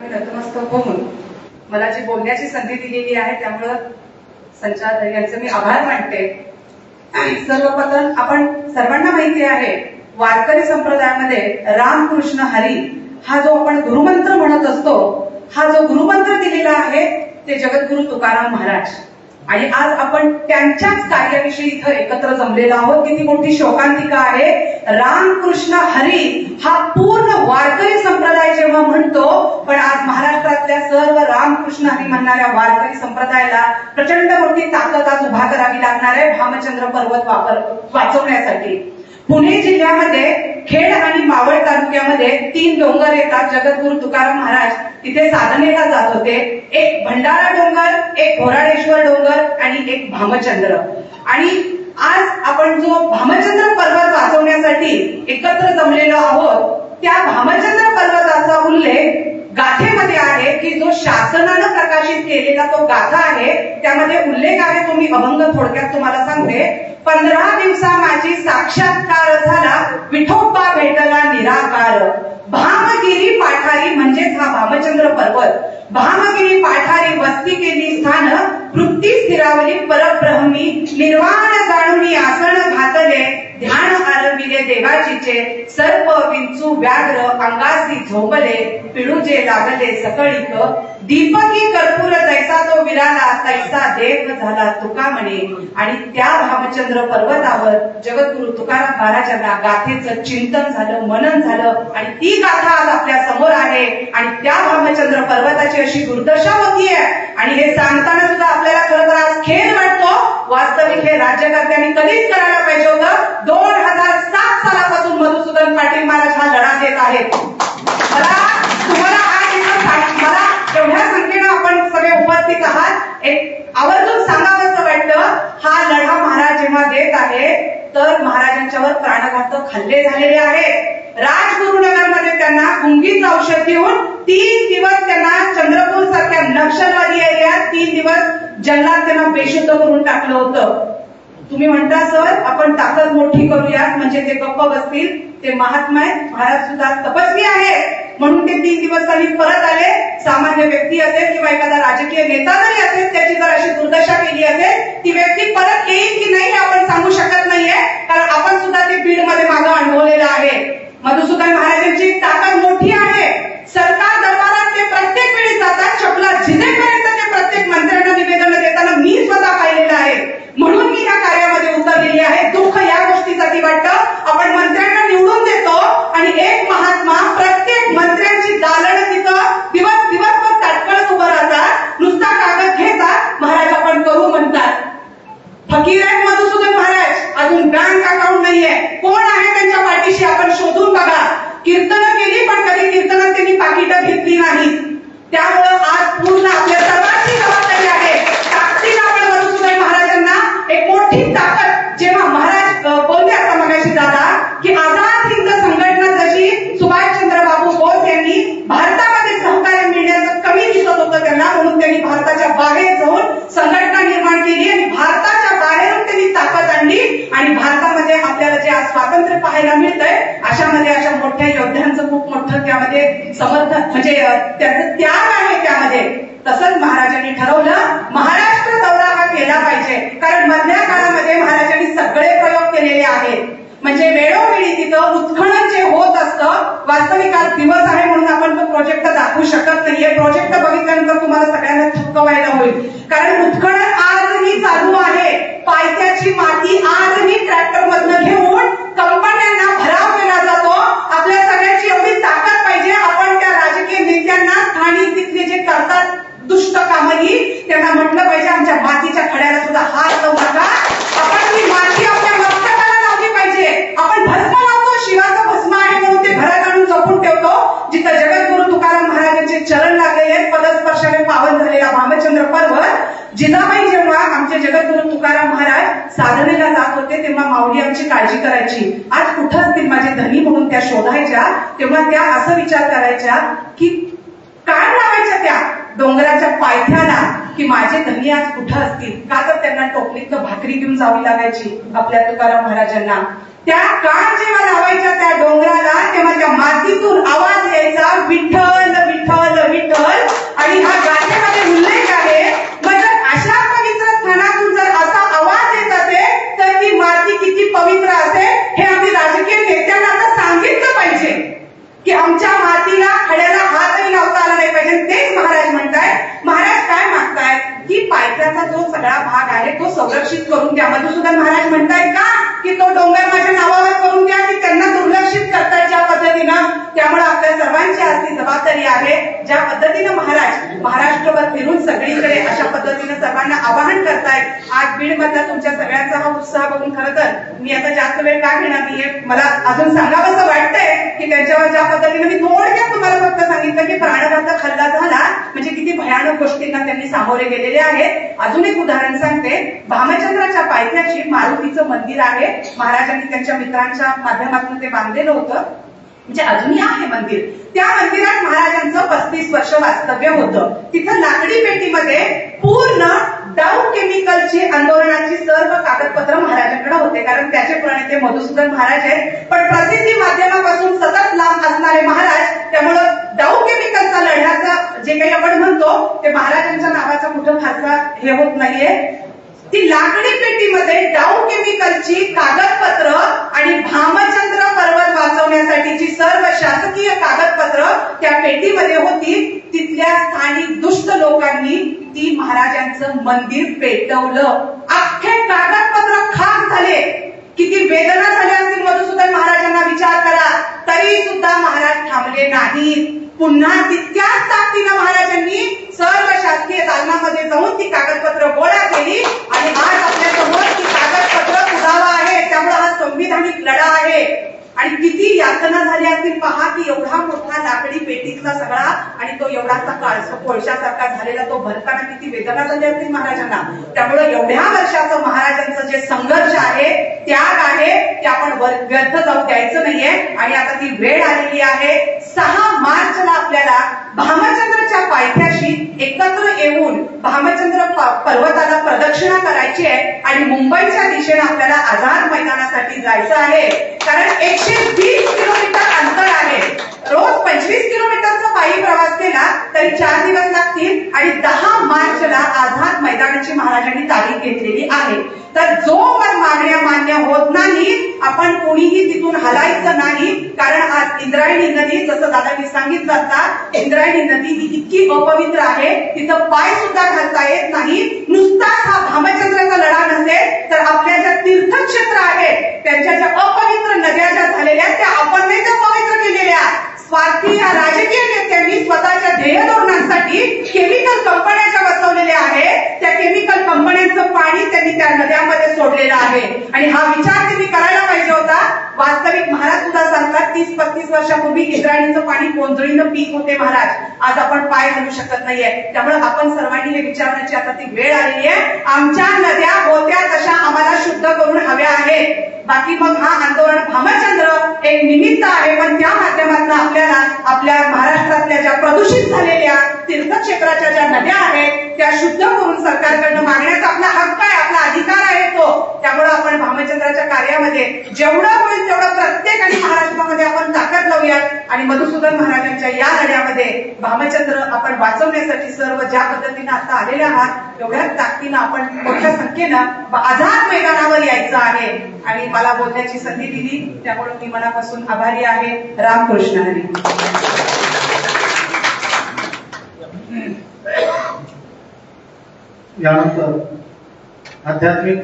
नतमस्तक होऊन मला जी बोलण्याची संधी दिलेली आहे त्यामुळं संचार यांचं मी आभार मानते. सर्वप्रथम आपण सर्वांना माहिती आहे वारकरी संप्रदायामध्ये रामकृष्ण हरी हा जो आपण गुरुमंत्र म्हणत असतो हा जो गुरुमंत्र दिलेला आहे ते जगद्गुरु तुकाराम महाराज. आणि आज आपण त्यांच्याच कार्याविषयी इथं एकत्र जमलेलो आहोत. किती मोठी शोकांतिका आहे. रामकृष्ण हरी हा पूर्ण वारकरी संप्रदाय जेव्हा म्हणतो पण आज महाराष्ट्रातल्या सर्व रामकृष्ण हरी म्हणणाऱ्या वारकरी संप्रदायाला प्रचंड मोठी ताकद आज उभा करावी लागणार आहे. भामचंद्र पर्वत वापर वाचवण्यासाठी. पुणे जिल्ह्यामध्ये खेड आणि मावळ तालुक्यामध्ये तीन डोंगर येतात. जगद्गुरु तुकाराम महाराज तिथे साधनेला जात होते. एक भंडारा डोंगर एक घोराडेश्वर डोंगर आणि एक भामचंद्र. आणि आज आपण जो भामचंद्र पर्वत वाचवण्यासाठी एकत्र जमलेलो आहोत त्या भामचंद्र पर्वताचा उल्लेख गाथेमध्ये आहे की जो शासनानं प्रकाशित केलेला तो गाथा आहे त्यामध्ये उल्लेख आहे. तो मी अभंग थोडक्यात तुम्हाला सांगते. पंधरा दिवसा माझी साक्षात्कार झाला विठोबा भेटला निराकार. भामगिरी पाठारी म्हणजेच हा भामचंद्र पर्वत. भामगिरी पाठारी वस्ती केली स्थान वृत्ती स्थिरावली परब्रह्मी निर्वाण जाणून आसन घातले. ध्यान आरंभिले देवाचीचे सर्प विंचू व्याघ्र अंगासी झोंबले पिळूजे लागले सकळीक. दीपकी कर्पूर जैसा तो विराला तैसा देव झाला तुका म्हणे आणि त्या भामचंद्र पर्वतावर जगद्गुरु तुकाराम महाराजांना गाथेचं चिंतन झालं मनन झालं. आणि ती गाथा आज आपल्यासमोर आहे. आणि त्या भामचंद्र पर्वताची अशी दुर्दशा होतीये. आणि हे सांगताना सुद्धा आपल्याला खरं तर आज खेळ वाटतो. वास्तविक हे राज्यकर्त्यांनी कधीच करायला पाहिजे होतं. दोन हजार सात सालापासून मधुसूदन पाटील महाराज हा लढा देत आहेत. मला तुम्हाला आज इथं मला एवढ्या संख्येनं आपण सगळे उपस्थित आहात. एक आवर्जून सांगावंसं वाटतं हा लढा महाराज जेव्हा देत आहे तर महाराजांच्यावर प्राणघातक हल्ले झालेले आहेत. राजगुरुनगरमध्ये त्यांना गुंगीचं औषध घेऊन तीन दिवस त्यांना चंद्रपूर सारख्या नक्षलवादी एरियात तीन दिवस जंगलात त्यांना बेशुद्ध करून टाकलं होतं. तुम्ही म्हणता सर आपण ताकद मोठी करूयात म्हणजे ते गप्प बसतील ते महात्मा आहेत महाराज सुद्धा तपस्वी आहेत म्हणून ते तीन दिवस त्यांनी परत आले. सामान्य व्यक्ती असेल किंवा एखादा राजकीय नेता जरी असेल त्याची जर अशी दुर्दशा केली असेल ती व्यक्ती परत येईल की नाही हे आपण सांगू शकत नाहीये कारण आपण सुद्धा ते बीडमध्ये मागं अनुभवलेलं आहे मधुसूदन महाराजांची ताकद मोठी आहे सरकार दरबारात ते प्रत्येक वेळी जातात चपला जिनेपर्यंत ते प्रत्येक मंत्र्यांना निवेदन देताना मी स्वतः पाहिलेलं आहे म्हणून मी ह्या कार्यामध्ये उतरलेली आहे दुःख या गोष्टीसाठी वाटतं आपण मंत्र्यांना निवडून देतो आणि एक महात्मा प्रत्येक मंत्र्यांची दालनं तिथं दिवस दिवसभर ताटकळत उभं राहतात नुसता कागद घेतात महाराज आपण करू म्हणतात फकीर आहेत मधुसूदन महाराज अजून बँक अकाउंट नाहीये कोण आहे त्यांच्या पाठीशी आपण शोधून बघा कीर्तनं केली पण कधी कीर्तनात त्यांनी पाकिटं घेतली नाहीत त्यामुळं आज पूर्ण आपल्या सर्वांची जबाबदारी आहे ताकदीनं आपण मधुसूदन महाराजांना एक मोठी ताकद जेव्हा महाराज अ, बोलले आता मगाशी दादा की आझाद हिंद संघटना जशी सुभाषचंद्र बाबू बोस यांनी भारतामध्ये सहकार्य मिळण्याचं कमी दिसत होतं त्यांना म्हणून त्यांनी भारताच्या बाहेर जाऊन संघटना निर्माण केली आणि भारताच्या बाहेरून त्यांनी ताकद आणली आणि भारतामध्ये आपल्याला जे आज स्वातंत्र्य पाहायला मिळतंय अशामध्ये अशा मोठ्या योद्ध्यांचं खूप मोठं त्यामध्ये समर्थन म्हणजे त्याचं त्याग आहे त्यामध्ये. तसंच महाराजांनी ठरवलं महाराष्ट्र दौरा हा केला पाहिजे. कारण मधल्या काळामध्ये महाराजांनी सगळे प्रयोग केलेले आहेत. म्हणजे वेळोवेळी तिथं उत्खनन जे होत असतं वास्तविक आज दिवस आहे म्हणून आपण तो प्रोजेक्ट दाखवू शकत नाहीये प्रोजेक्ट बघितल्यानंतर तुम्हाला सगळ्यांना थक्क व्हायला होईल कारण उत्खनन आजही चालू आहे पायथ्याची माती आजही ट्रॅक्टर मधनं घेऊन कंपन्यांना भराव केला जातो आपल्या सगळ्यांची एवढी ताकद पाहिजे आपण त्या राजकीय नेत्यांना स्थानिक तिथले जे करतात दुष्ट कामही त्यांना म्हटलं पाहिजे आमच्या मातीच्या खड्याला सुद्धा हात लावू नका आपण ती माती आपल्या मस्तकाला लावली पाहिजे आपण भस्म लावतो शिवाचं भस्म आहे म्हणून ते घरात आणून जपून ठेवतो जिथं जगद्गुरु तुकाराम महाराजांचे चरण लागलेले आहेत पदस्पर्शाने पावन झालेला भामचंद्र पर्वत जिजाबाई जेव्हा आमचे जगद्गुरु तुकाराम महाराज साधनेला जात होते तेव्हा माऊली आमची काळजी करायची. आज कुठं असतील माझे धनी म्हणून त्या शोधायच्या तेव्हा त्या असं विचार करायच्या की काय लावायच्या त्या डोंगराच्या पायथ्याला की माझे धनी आज कुठं असतील? का तर त्यांना टोपलीत भाकरी घेऊन जावी लागायची आपल्या तुकाराम महाराजांना. त्या कान जेव्हा लावायच्या त्या डोंगराला तेव्हा त्या मातीतून आवाज यायचा विठ्ठल विठ्ठल विठ्ठल. आणि हा गाणे म्हणतायत का? की तो डोंगर माझ्या नावावर करून द्या की त्यांना दुर्लक्षित करतायत ज्या पद्धतीनं. त्यामुळे आपल्या सर्वांची आज ती जबाबदारी आहे. ज्या पद्धतीनं महाराज महाराष्ट्रभर फिरून सगळीकडे अशा पद्धतीनं सर्वांना आवाहन करतायत. आज बीड मधला तुमच्या सगळ्यांचा हा उत्साह बघून खरं तर मी आता जास्त वेळ का घेणार नाहीये? मला अजून सांगावंसं वाटतंय की त्यांच्यावर ज्या पद्धतीनं मी थोडक्यात तुम्हाला फक्त सांगितलं की प्राण हल्ला झाला म्हणजे किती भयानक गोष्टींना त्यांनी सामोरे गेलेले आहेत. अजून एक उदाहरण सांगते. भामचंद्राच्या पायथ्याशी मारुतीचं मंदिर आहे. महाराजांनी त्यांच्या मित्रांच्या माध्यमातून ते बांधलेलं होतं. म्हणजे अजूनही आहे मंदिर. त्या मंदिरात महाराजांचं पस्तीस वर्ष वास्तव्य होतं. तिथं लाकडी पेटीमध्ये पूर्ण डाऊ केमिकलची आंदोलनाची सर्व कागदपत्र महाराजांकडे होते. कारण त्याचे प्रणेते मधुसूदन महाराज आहेत. पण प्रसिद्धी माध्यमापासून सतत लांब असणारे महाराज त्यामुळं डाऊ केमिकलचा लढ्याचा जे काही आपण म्हणतो ते महाराजांच्या नावाचा कुठं फारसा हे होत नाहीये. ती लाकडी पेटीमध्ये डाऊ केमिकलची कागदपत्र आणि भामचंद्र पर्वत वाचवण्यासाठीची सर्व शासकीय कागदपत्र त्या पेटीमध्ये होती. तिथल्या स्थानिक दुष्ट लोकांनी ती महाराजांचं मंदिर पेटवलं. अख्खे कागदपत्र खाक झाले. किती वेदना झाल्या असतील मधुसूदन महाराजांना विचार करा. तरी सुद्धा महाराज थांबले नाहीत. पुन्हा तितक्याच ताकदीनं महाराजांनी सर्व शासकीय दालनामध्ये जाऊन ती कागदपत्र गोळा केली आणि आज आपल्यासमोर ती कागदपत्र पुरावा आहे त्यामुळे हा संविधानिक लढा आहे. आणि किती यातना झाली असतील पहा की एवढा मोठा लाकडी पेटीतला सगळा आणि तो एवढासा काळसा कोळशासारखा झालेला तो भरताना किती वेदना झाली असतील महाराजांना. त्यामुळे एवढ्या वर्षाचं महाराजांचं जे संघर्ष आहे त्याग आहे ते आपण व्यर्थ जाऊ द्यायचं नाहीये. आणि आता ती वेळ आलेली आहे. सहा मार्चला आपल्याला भामचंद्रच्या पायथ्याशी एकत्र येऊन भामचंद्र पर्वताला प्रदक्षिणा करायची आहे आणि मुंबईच्या दिशेने आपल्याला आझाद मैदानासाठी जायचं आहे. कारण एकशे वीस किलोमीटर अंतर आहे. रोज पंचवीस किलोमीटरचा पायी प्रवास केला तरी चार दिवस लागतील आणि दहा मार्चला आझाद मैदानाची महाराजांनी तारीख घेतलेली आहे. तर जोवर मागण्या मान्य होत नाही आपण कोणीही तिथून हलायचं नाही. कारण आज इंद्रायणी नदी जसं दादांनी सांगितलं आता इंद्रायणी नदी ही इतकी अपवित्र आहे. तिथं पाय सुद्धा घालता येत नाही. नुसताच हा भामचंद्राचा लढा नसेल तर आपल्या ज्या तीर्थक्षेत्र आहेत त्यांच्या ज्या अपवित्र नद्या ज्या झालेल्या त्या आपण नाही त्या पवित्र केलेल्या. स्वार्थी या राजकीय नेत्यांनी स्वतःच्या ध्येय धोरणांसाठी केमिकल कंपन्या ज्या बसवलेल्या आहेत त्या केमिकल कंपन्यांचं पाणी त्यांनी त्या नद्यांमध्ये सोडलेलं आहे. आणि हा विचार त्यांनी करायला पाहिजे होता. वास्तविक महाराज सुद्धा सांगतात तीस पस्तीस वर्षापूर्वी इंद्रायणीचं पाणी कोंजळीनं पीक होते महाराज. आज आपण पाय घालू शकत नाहीये. त्यामुळे आपण सर्वांनी हे विचारण्याची आता ती वेळ आलेली आहे. आमच्या नद्या होत्या तशा आम्हाला शुद्ध करून हव्या आहेत. बाकी मग हा आंदोलन भामचंद्र एक निमित्त आहे पण त्या माध्यमातून आपल्याला आपल्या महाराष्ट्रातल्या ज्या प्रदूषित झालेल्या तीर्थक्षेत्राच्या ज्या नद्या आहेत त्या शुद्ध करून सरकारकडनं मागण्याचा आपला हक्क आहे आपला अधिकार आहे तो त्यामुळे रामचंद्राच्या कार्यामध्ये जेवढं होईल तेवढं प्रत्येक आणि महाराष्ट्रामध्ये आपण ताकद लावूयात. आणि मधुसूदन महाराजांच्या या लढ्यामध्ये भामचंद्र आपण वाचवण्यासाठी सर्व ज्या पद्धतीनं आता आलेले आहात एवढ्या ताकदीनं आपण मोठ्या संख्येनं आझाद मैदानावर यायचं आहे. आणि मला बोलण्याची संधी दिली. त्यामुळे मी मनापासून आभारी आहे. रामकृष्ण हरी. यानंतर आध्यात्मिक